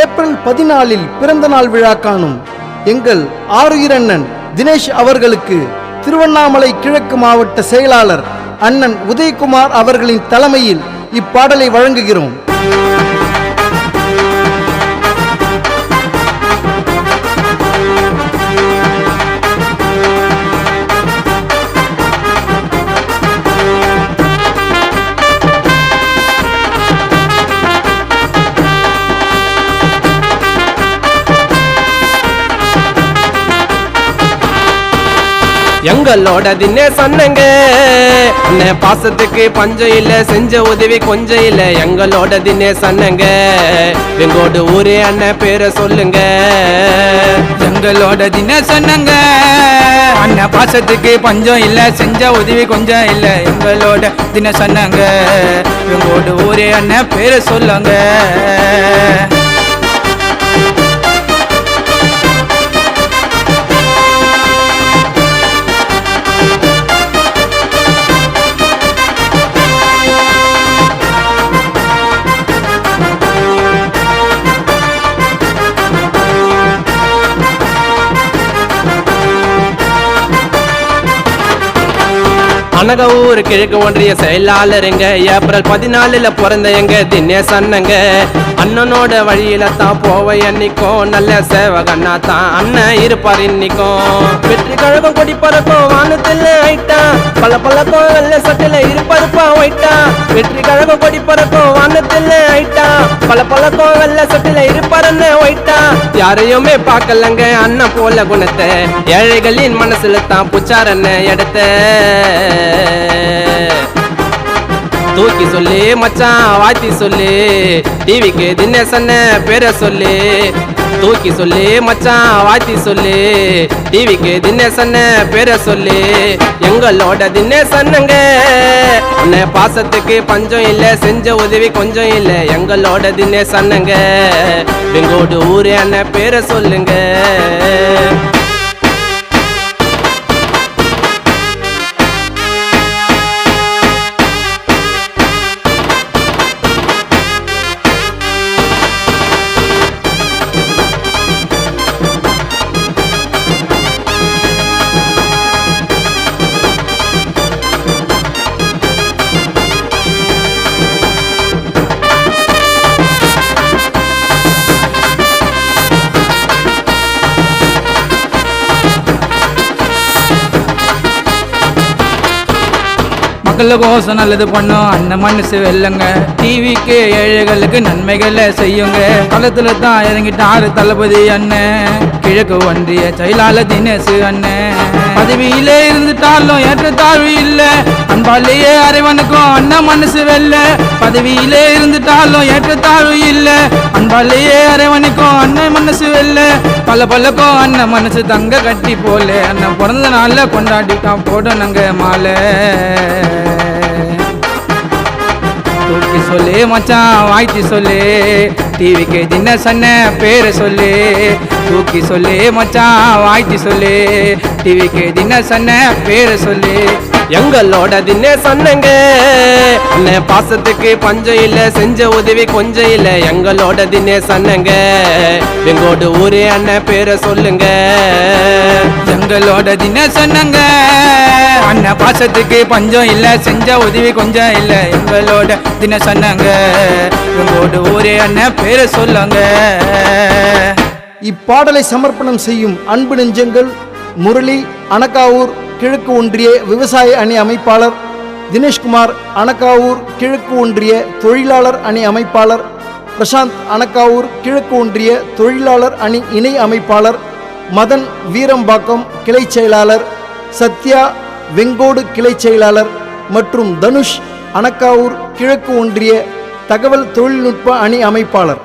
April பதினாலில் பிறந்த நாள் விழா காணும். எங்கள் ஆறுயிரண்ணன் தினேஷ் அவர்களுக்கு திருவண்ணாமலை கிழக்கு மாவட்ட செயலாளர் அண்ணன் உதயகுமார் அவர்களின் தலைமையில் இப்பாடலை வழங்குகிறோம். எங்களோட தின்னே சொன்னங்க. அண்ணன் பாசத்துக்கு பஞ்சம் இல்ல செஞ்ச உதவி கொஞ்சம் இல்ல எங்களோட தின்னே சொன்னங்க. எங்களோட ஊரே அண்ணன் பேரை சொல்லுங்க. எங்களோட தின சொன்னங்க. அண்ணன் பாசத்துக்கு பஞ்சம் இல்ல செஞ்ச உதவி கொஞ்சம் இல்ல எங்களோட தின சொன்னங்க. எங்களோட ஊரே அண்ணன் பேரை சொல்லுங்க. அனக ஊர் கிழக்கு ஒன்றிய செயலாளருங்க. ஏப்ரல் பதினாலுல பிறந்த எங்க தினேஷ் அண்ணங்க அண்ணனோட வழியில தான் போவ என்னைக்கும் நல்ல சேவகண்ணா தான் அண்ணன் இருப்பார் இன்னைக்கும் வெற்றி கழகம் கொடி பறக்கும் வானத்தில் ஐட்டா பல பல கோவில்ல சட்டில இருப்பருப்பா ஒயிட்டா வெற்றி கழகம் கொடி பறக்கும் வானத்தில் பல பல பழக்கம் நல்ல இருப்பாருன்னு ஒயிட்டான் யாரையுமே பார்க்கலங்க அண்ணன் போல குணத்தை. ஏழைகளின் மனசுல தான் புச்சாரன்னு எடுத்த. தூக்கி சொல்லி மச்சான் வாத்தி சொல்லி டிவிக்கு தினேசன்ன பேரை சொல்லி. தூக்கி சொல்லி மச்சான் வாத்தி சொல்லி டிவிக்கு தினேசன்ன பேரை சொல்லி. எங்களோட தினேசன்னுங்க உன்னை பாசத்துக்கு பஞ்சம் இல்லை செஞ்ச உதவி கொஞ்சம் இல்லை எங்களோட தினேசன்னுங்க எங்களோட ஊரே அண்ணன் பேரை சொல்லுங்க. மக்களுக்கோசம் நல்லது பண்ணும். அந்த மனசு வெல்லுங்க. டிவிக்கு ஏழைகளுக்கு நன்மைகளை செய்யுங்க. களத்துல தான் இறங்கிட்டாரு தளபதி அண்ணன் கிழக்கு ஒன்றிய செயலாளர் தினேசு அண்ணன் பதவியிலே இருந்துட்டாலும் ஏற்றத்தாழ்வு இல்ல. அன்பாலேயே அரைவனுக்கும் அண்ணன் மனசு வெல்ல. பதவியிலே இருந்துட்டாலும் ஏற்றத்தாழ்வு இல்ல. அன்பாலேயே அரைவனுக்கும் அண்ணன் மனசு வெல்ல. பல பலக்கும் அண்ணன் மனசு தங்க கட்டி போல. அண்ணன் பிறந்த நாள்ல கொண்டாடிட்டான் போடணுங்க மாலை. சொல்லு மச்சான் வாய்ச்சி சொல்லு. டிவிக்கு தின்ன சொன்ன பேரை சொல்லு. தூக்கி சொல்லு மச்சான் வாய்ச்சி சொல்லு. டிவிக்கு தின்ன சொன்ன பேரை சொல்லு. எங்களோட தினே சொன்னங்க. அண்ணன் பாசத்துக்கு பஞ்சம் இல்ல செஞ்ச உதவி கொஞ்சம் இல்ல எங்களோட தினே சொன்னங்க. எங்கோட ஊரே அண்ணன் பேரை சொல்லுங்க. எங்களோட தின சொன்னங்க. அண்ணன் பாசத்துக்கு பஞ்சம் இல்ல செஞ்ச உதவி கொஞ்சம் இல்ல எங்களோட தின சொன்னங்க. எங்களோட ஊரே அண்ணன் பேரை சொல்லுங்க. இப்பாடலை சமர்ப்பணம் செய்யும் அன்பு நெஞ்சங்கள் முரளி அனக்காவூர் கிழக்கு ஒன்றிய விவசாய அணி அமைப்பாளர் தினேஷ்குமார் அனக்காவூர் கிழக்கு ஒன்றிய தொழிலாளர் அணி அமைப்பாளர் பிரசாந்த் அனக்காவூர் கிழக்கு ஒன்றிய தொழிலாளர் அணி இணை அமைப்பாளர் மதன் வீரம்பாக்கம் கிளை செயலாளர் சத்யா வெங்கோடு கிளை செயலாளர் மற்றும் தனுஷ் அனக்காவூர் கிழக்கு ஒன்றிய தகவல் தொழில்நுட்ப அணி அமைப்பாளர்.